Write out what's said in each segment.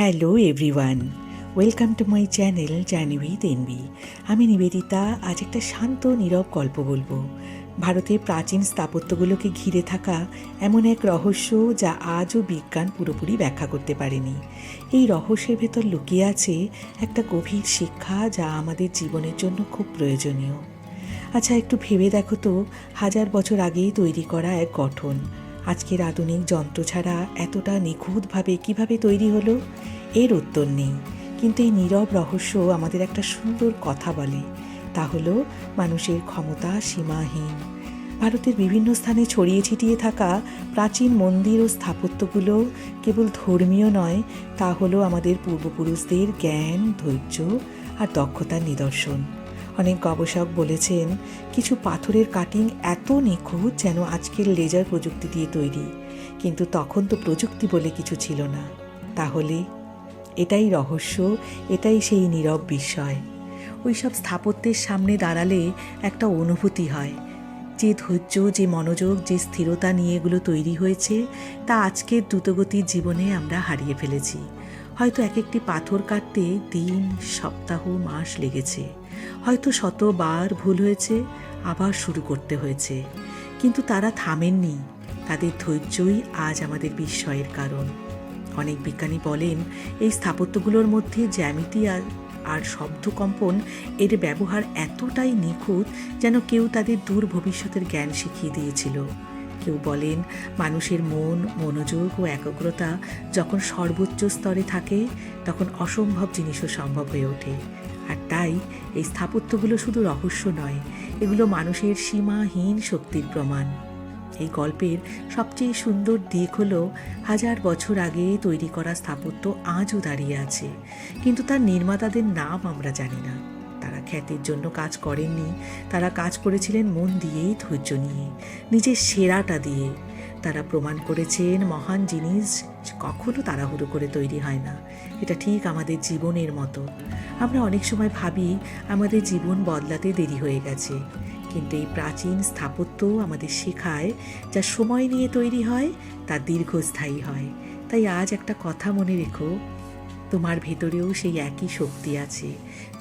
Hello everyone welcome to my channel journey with আমি নিবেদিতা, আজ একটা শান্ত, নীরব গল্প বলব। ভারতের প্রাচীন স্থাপত্যগুলোকে ঘিরে থাকা এমন এক রহস্য যা আজও বিজ্ঞান পুরোপুরি ব্যাখ্যা করতে পারেনি। এই রহস্যের ভেতর লুকিয়ে আছে একটা গভীর শিক্ষা যা আমাদের জীবনের জন্য খুব প্রয়োজনীয়। আচ্ছা একটু ভেবে দেখো তো, হাজার বছর আগেই তৈরি করা এক গঠন। আজকের আধুনিক যন্ত্র ছাড়া এতটা নিখুঁতভাবে কীভাবে তৈরি হলো? এর উত্তর নেই। কিন্তু এই নীরব রহস্য আমাদের একটা সুন্দর কথা বলে। তা হলো, মানুষের ক্ষমতা সীমাহীন। ভারতের বিভিন্ন স্থানে ছড়িয়ে ছিটিয়ে থাকা প্রাচীন মন্দির ও স্থাপত্যগুলো কেবল ধর্মীয় নয়, তা হলো আমাদের পূর্বপুরুষদের জ্ঞান, ধৈর্য আর দক্ষতার নিদর্শন। অনেক গবেষক বলেছেন, কিছু পাথরের কাটিং এত নিখুঁত যেন আজকের লেজার প্রযুক্তি দিয়ে তৈরি। কিন্তু তখন তো প্রযুক্তি বলে কিছু ছিল না। তাহলে? এটাই রহস্য, এটাই সেই নীরব বিস্ময়। ওই সব স্থাপত্যের সামনে দাঁড়ালে একটা অনুভূতি হয়। যে ধৈর্য, যে মনোযোগ, যে স্থিরতা নিয়ে এগুলো তৈরি হয়েছে, তা আজকের দ্রুতগতির জীবনে আমরা হারিয়ে ফেলেছি। হয়তো এক একটি পাথর কাটতে দিন, সপ্তাহ, মাস লেগেছে। হয়তো শতবার ভুল হয়েছে, আবার শুরু করতে হয়েছে। কিন্তু তারা থামেননি। তাদের ধৈর্যই আজ আমাদের বিস্ময়ের কারণ। অনেক বিজ্ঞানী বলেন, এই স্থাপত্যগুলোর মধ্যে জ্যামিতি আর আর শব্দকম্পন এর ব্যবহার এতটাই নিখুঁত যেন কেউ তাদের দূর ভবিষ্যতের জ্ঞান শিখিয়ে দিয়েছিল। কেউ বলেন, মানুষের মন, মনোযোগ ও একাগ্রতা যখন সর্বোচ্চ স্তরে থাকে, তখন অসম্ভব জিনিসও সম্ভব হয়ে ওঠে। আর তাই, এই স্থাপত্যগুলো শুধু রহস্য নয়, এগুলো মানুষের সীমাহীন শক্তির প্রমাণ। এই গল্পের সবচেয়ে সুন্দর দিক হলো, হাজার বছর আগে তৈরি করা স্থাপত্য আজও দাঁড়িয়ে আছে, কিন্তু তার নির্মাতাদের নাম আমরা জানি না। তারা খ্যাতির জন্য কাজ করেননি। তারা কাজ করেছিলেন মন দিয়েই, ধৈর্য নিয়ে, নিজের সেরাটা দিয়ে। তারা প্রমাণ করেছেন, মহান জিনিস কখনো তাড়াহুড়ো করে তৈরি হয় না। এটা ঠিক আমাদের জীবনের মতো। আমরা অনেক সময় ভাবি, আমাদের জীবন বদলাতে দেরি হয়ে গেছে। কিন্তু এই প্রাচীন স্থাপত্য আমাদের শেখায়, যা সময় নিয়ে তৈরি হয়, তা দীর্ঘস্থায়ী হয়। তাই আজ একটা কথা মনে রেখো তোমার ভেতরেও সেই একই শক্তি আছে,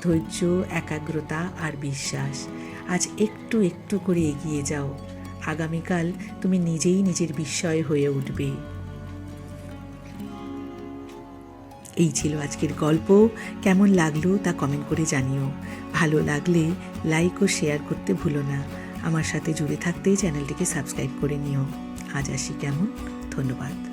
ধৈর্য, একাগ্রতা আর বিশ্বাস। আজ একটু একটু করে এগিয়ে যাও। আগামীকাল তুমি নিজেই নিজের বিস্ময় হয়ে উঠবে। এই ছিল আজকের গল্প। কেমন লাগল তা কমেন্ট করে জানিও। ভালো লাগলে লাইক ও শেয়ার করতে ভুলো না। আমার সাথে জুড়ে থাকতে চ্যানেলটিকে সাবস্ক্রাইব করে নিও। আজ আসি কেমন? ধন্যবাদ।